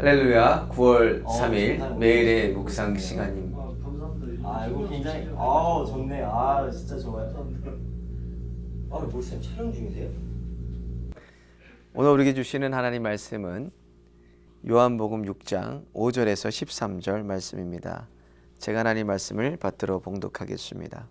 할렐루야 9월 어, 3일 감사합니다. 매일의 묵상 시간입니다. 아, 감사합니다. 아 이거 굉장히 아 좋네 아 진짜 좋아요 아 목사님 촬영 중이세요? 오늘 우리에게 주시는 하나님 말씀은 요한복음 6장 5절에서 13절 말씀입니다. 제가 하나님 말씀을 받들어 봉독하겠습니다.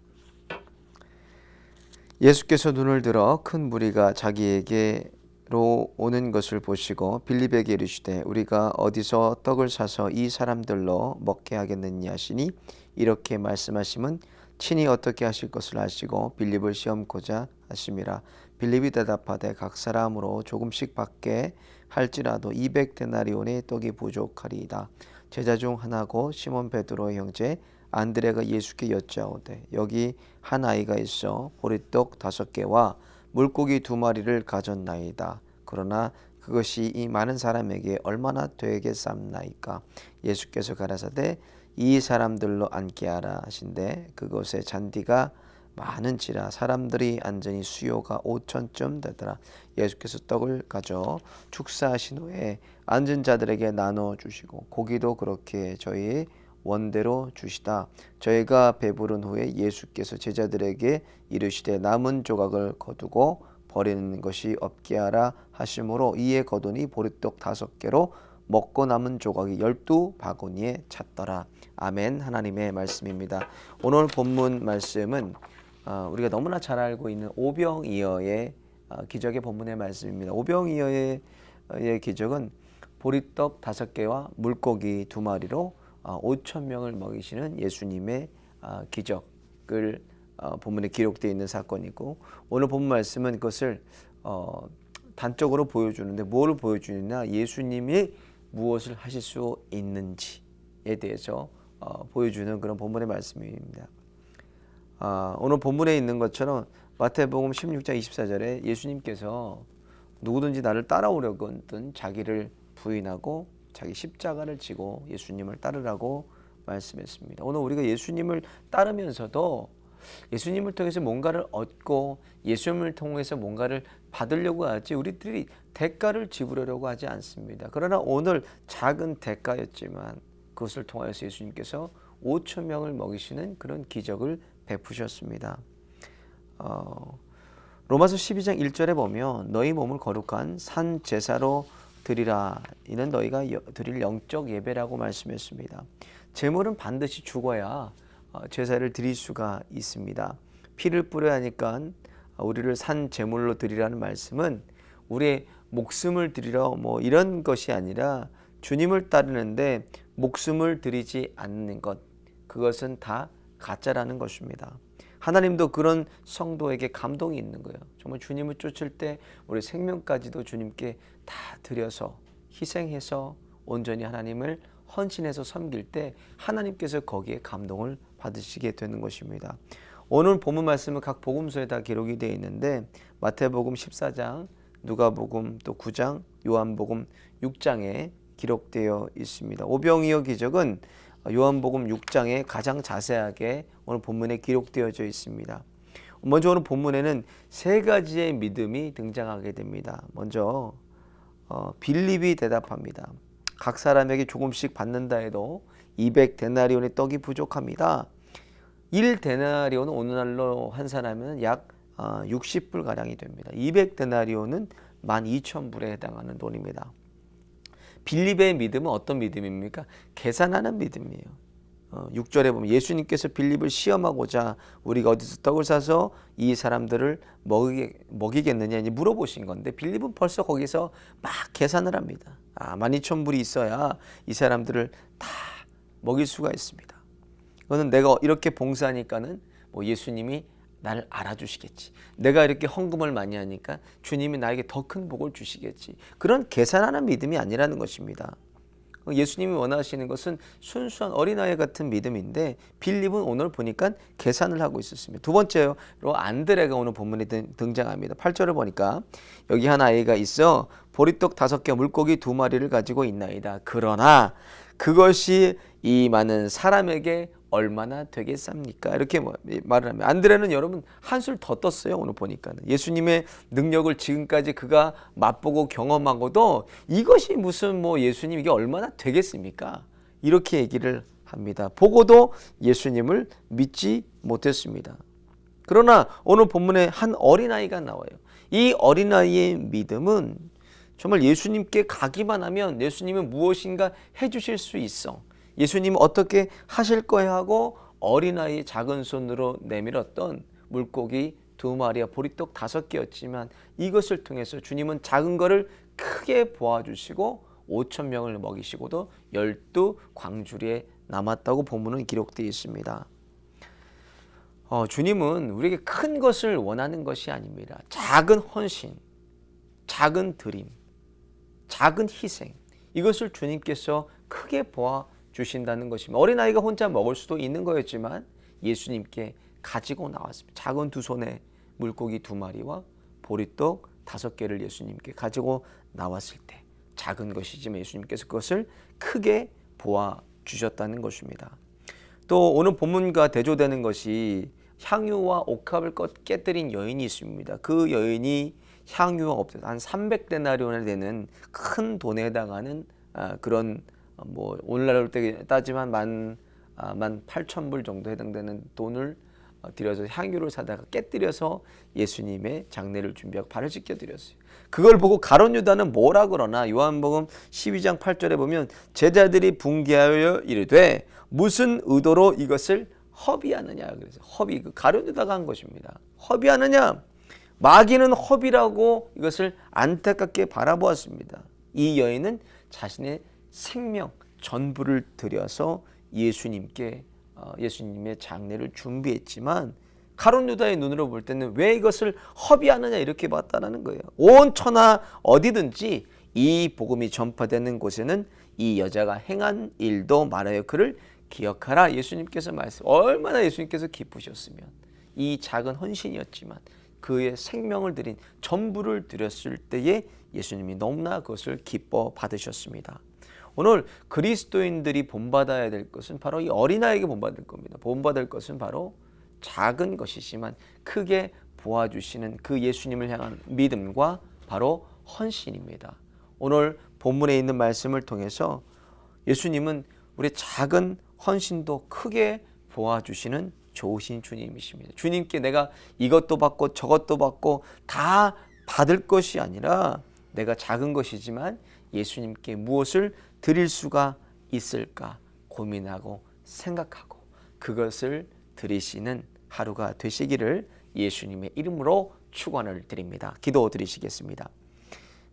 예수께서 눈을 들어 큰 무리가 자기에게 로 오는 것을 보시고 빌립에게 이르시되 우리가 어디서 떡을 사서 이 사람들로 먹게 하겠느냐 하시니 이렇게 말씀하심은 친히 어떻게 하실 것을 아시고 빌립을 시험코자 하심이라. 빌립이 대답하되 각 사람으로 조금씩 받게 할지라도 200데나리온의 떡이 부족하리이다. 제자 중 하나고 시몬 베드로의 형제 안드레가 예수께 여짜오되 여기 한 아이가 있어 보리떡 다섯 개와 물고기 두 마리를 가졌나이다. 그러나 그것이 이 많은 사람에게 얼마나 되겠삼나이까? 예수께서 가라사대 이 사람들로 앉게 하라. 하신데 그곳에 잔디가 많은지라 사람들이 앉으니 수요가 오천쯤 되더라. 예수께서 떡을 가져 축사하신 후에 앉은 자들에게 나눠 주시고 고기도 그렇게 저희 원대로 주시다 저희가 배부른 후에 예수께서 제자들에게 이르시되 남은 조각을 거두고 버리는 것이 없게 하라 하심으로 이에 거두니 보리떡 다섯 개로 먹고 남은 조각이 열두 바구니에 찼더라. 아멘. 하나님의 말씀입니다. 오늘 본문 말씀은 어, 우리가 너무나 잘 알고 있는 오병이어의 어, 기적의 본문의 말씀입니다. 오병이어의 의 기적은 보리떡 다섯 개와 물고기 두 마리로 어, 5천 명을 먹이시는 예수님의 어, 기적을 어, 본문에 기록되어 있는 사건이고 오늘 본문 말씀은 그것을 어, 단적으로 보여주는데 뭘 보여주느냐 예수님이 무엇을 하실 수 있는지에 대해서 어, 보여주는 그런 본문의 말씀입니다. 아, 오늘 본문에 있는 것처럼 마태복음 16장 24절에 예수님께서 누구든지 나를 따라오려거든 자기를 부인하고 자기 십자가를 지고 예수님을 따르라고 말씀했습니다. 오늘 우리가 예수님을 따르면서도 예수님을 통해서 뭔가를 얻고 예수님을 통해서 뭔가를 받으려고 하지 우리들이 대가를 지불하려고 하지 않습니다. 그러나 오늘 작은 대가였지만 그것을 통하여서 예수님께서 5천 명을 먹이시는 그런 기적을 베푸셨습니다. 어, 로마서 12장 1절에 보면 너희 몸을 거룩한 산 제사로 드리라 이는 너희가 여- 드릴 영적 예배라고 말씀했습니다. 제물은 반드시 죽어야 어, 제사를 드릴 수가 있습니다. 피를 뿌려야 하니까 우리를 산 제물로 드리라는 말씀은 우리의 목숨을 드리러 뭐 이런 것이 아니라 주님을 따르는데 목숨을 드리지 않는 것 그것은 다 가짜라는 것입니다. 하나님도 그런 성도에게 감동이 있는 거예요. 정말 주님을 쫓을 때 우리 생명까지도 주님께 다 드려서 희생해서 온전히 하나님을 헌신해서 섬길 때 하나님께서 거기에 감동을 받으시게 되는 것입니다. 오늘 본문 말씀은 각 복음서에 다 기록이 되어 있는데 마태복음 14장, 누가복음 또 9장, 요한복음 6장에 기록되어 있습니다. 오병이어 기적은 요한복음 6장에 가장 자세하게 오늘 본문에 기록되어져 있습니다. 먼저 오늘 본문에는 세 가지의 믿음이 등장하게 됩니다. 먼저 어, 빌립이 대답합니다. 각 사람에게 조금씩 받는다 해도 200 데나리온의 떡이 부족합니다. 1 데나리온은 오늘날로 환산하면 약 60불 가량이 됩니다. 200 데나리온은 12,000불에 해당하는 돈입니다. 빌립의 믿음은 어떤 믿음입니까? 계산하는 믿음이에요. 어, 6절에 보면 예수님께서 빌립을 시험하고자 우리가 어디서 떡을 사서 이 사람들을 먹이, 이제 물어보신 건데 빌립은 벌써 거기서 막 계산을 합니다. 아, 12,000불이 있어야 이 사람들을 다 먹일 수가 있습니다. 그거는 내가 이렇게 봉사하니까는 뭐 예수님이 나를 알아주시겠지. 내가 이렇게 헌금을 많이 하니까 주님이 나에게 더 큰 복을 주시겠지. 그런 계산하는 믿음이 아니라는 것입니다. 예수님이 원하시는 것은 순수한 어린아이 같은 믿음인데 빌립은 오늘 보니까 계산을 하고 있었습니다. 두 번째로 안드레가 오늘 본문에 등- 등장합니다. 8절을 보니까 여기 한 아이가 있어 보리떡 다섯 개 물고기 두 마리를 가지고 있나이다. 그러나 그것이 이 많은 사람에게 얼마나 되겠습니까? 이렇게 뭐 말을 하면 안드레는 여러분 한술 더 떴어요. 오늘 보니까는 예수님의 능력을 지금까지 그가 맛보고 경험하고도 이것이 무슨 뭐 예수님 이게 얼마나 되겠습니까? 이렇게 얘기를 합니다. 보고도 예수님을 믿지 못했습니다. 그러나 오늘 본문에 한 어린아이가 나와요. 이 어린아이의 믿음은 정말 예수님께 가기만 하면 예수님은 무엇인가 해주실 수 있어. 예수님 어떻게 하실 거야 하고 어린아이의 작은 손으로 내밀었던 물고기 두 마리와 보리떡 다섯 개였지만 이것을 통해서 주님은 작은 거를 크게 보아주시고 5천 명을 먹이시고도 열두 광주리에 남았다고 본문은 기록되어 있습니다. 어, 주님은 우리에게 큰 것을 원하는 것이 아닙니다. 작은 헌신, 작은 드림, 작은 희생 이것을 주님께서 크게 보아 주신다는 것입니다. 어린아이가 혼자 먹을 수도 있는 거였지만 예수님께 가지고 나왔습니다. 작은 두 손에 물고기 두 마리와 보리떡 다섯 개를 예수님께 가지고 나왔을 때 작은 것이지만 예수님께서 그것을 크게 보아 주셨다는 것입니다. 또 오늘 본문과 대조되는 것이 향유와 옥합을 껏 깨뜨린 여인이 있습니다. 그 여인이 향유가 없어서 한 300데나리온에 되는 큰 돈에 해당하는 아, 그런 어, 뭐 오늘날로 따지면 만, 아, 만 8천 불 정도 해당되는 돈을 어, 들여서 향유를 사다가 깨뜨려서 예수님의 장례를 준비하고 발을 씻겨 드렸어요. 그걸 보고 가론 유다는 뭐라 그러나 요한복음 12장 8절에 보면 제자들이 붕괴하여 이르되 무슨 의도로 이것을 허비하느냐 그래서 허비 그 가론 유다가 한 것입니다. 허비하느냐 마귀는 허비라고 이것을 안타깝게 바라보았습니다. 이 여인은 자신의 생명 전부를 들여서 예수님께 어, 예수님의 장례를 준비했지만 가론 유다의 눈으로 볼 때는 왜 이것을 허비하느냐 이렇게 봤다라는 거예요. 온 천하 어디든지 이 복음이 전파되는 곳에는 이 여자가 행한 일도 말하여 그를 기억하라 예수님께서 말씀 얼마나 예수님께서 기쁘셨으면 이 작은 헌신이었지만 그의 생명을 드린 전부를 드렸을 때에 예수님이 너무나 그것을 기뻐 받으셨습니다. 오늘 그리스도인들이 본받아야 될 것은 바로 이 어린아이에게 본받을 겁니다. 본받을 것은 바로 작은 것이지만 크게 보아주시는 그 예수님을 향한 믿음과 바로 헌신입니다. 오늘 본문에 있는 말씀을 통해서 예수님은 우리 작은 헌신도 크게 보아주시는 좋으신 주님이십니다. 주님께 내가 이것도 받고 저것도 받고 다 받을 것이 아니라 내가 작은 것이지만 예수님께 무엇을 드릴 수가 있을까 고민하고 생각하고 그것을 드리시는 하루가 되시기를 예수님의 이름으로 축원을 드립니다. 기도 드리시겠습니다.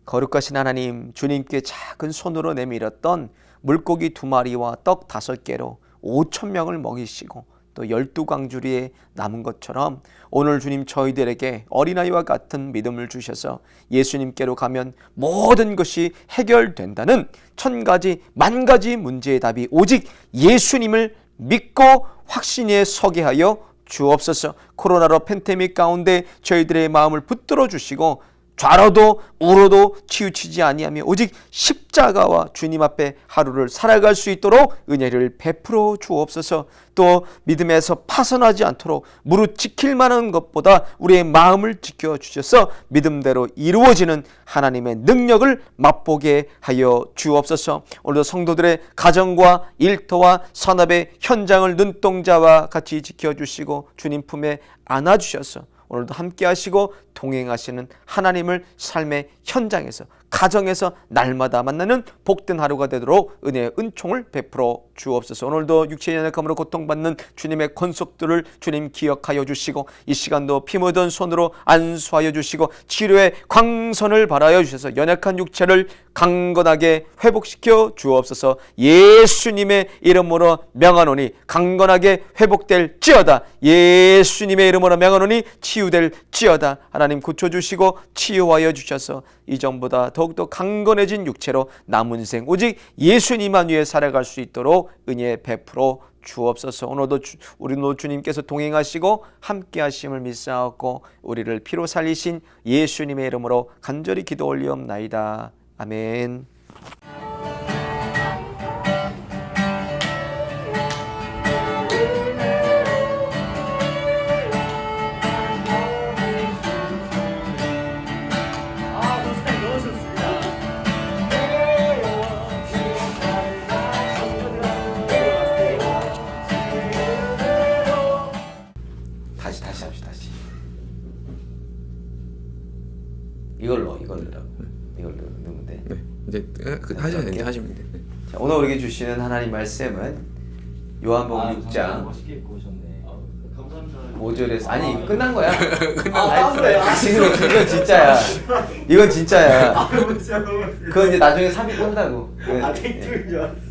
거룩하신 하나님, 주님께 작은 손으로 내밀었던 물고기 두 마리와 떡 다섯 개로 오천 명을 먹이시고 또 열두 광주리에 남은 것처럼 오늘 주님 저희들에게 어린아이와 같은 믿음을 주셔서 예수님께로 가면 모든 것이 해결된다는 천 가지 만 가지 문제의 답이 오직 예수님을 믿고 확신에 서게 하여 주옵소서. 코로나로 팬데믹 가운데 저희들의 마음을 붙들어 주시고 좌로도 우로도 치우치지 아니하며 오직 십자가와 주님 앞에 하루를 살아갈 수 있도록 은혜를 베풀어 주옵소서. 또 믿음에서 파선하지 않도록 무릇 지킬 만한 것보다 우리의 마음을 지켜 주셔서 믿음대로 이루어지는 하나님의 능력을 맛보게 하여 주옵소서. 오늘도 성도들의 가정과 일터와 산업의 현장을 눈동자와 같이 지켜 주시고 주님 품에 안아 주셔서 오늘도 함께 하시고 동행하시는 하나님을 삶의 현장에서 가정에서 날마다 만나는 복된 하루가 되도록 은혜의 은총을 베풀어 주옵소서. 오늘도 육체의 연약함으로 고통받는 주님의 권속들을 주님 기억하여 주시고 이 시간도 피 묻은 손으로 안수하여 주시고 치료의 광선을 발하여 주셔서 연약한 육체를 강건하게 회복시켜 주옵소서. 예수님의 이름으로 명하노니 강건하게 회복될지어다. 예수님의 이름으로 명하노니 치유될지어다. 하나님 고쳐 주시고 치유하여 주셔서 이전보다 더욱 더 강건해진 육체로 남은 생 오직 예수님만 위해 살아갈 수 있도록 은혜 베풀어 주옵소서 오늘도 주, 우리도 주님께서 동행하시고 함께 하심을 믿사옵고 우리를 피로 살리신 예수님의 이름으로 간절히 기도 올리옵나이다. 아멘. 그, 하셔야 돼. 이제 하시면 돼. 네. 자, 오늘 우리에게 주시는 하나님 말씀은 요한복음 아, 6장 멋있게 입고 오셨네. 아, 감사합니다. 5절에서 아니 끝난 거야. 아, 그래요? 지금 이건 진짜야. 이건 진짜야. 그건 이제 나중에 삽입한다고. 아, 예. 땡줄인 줄 알았어.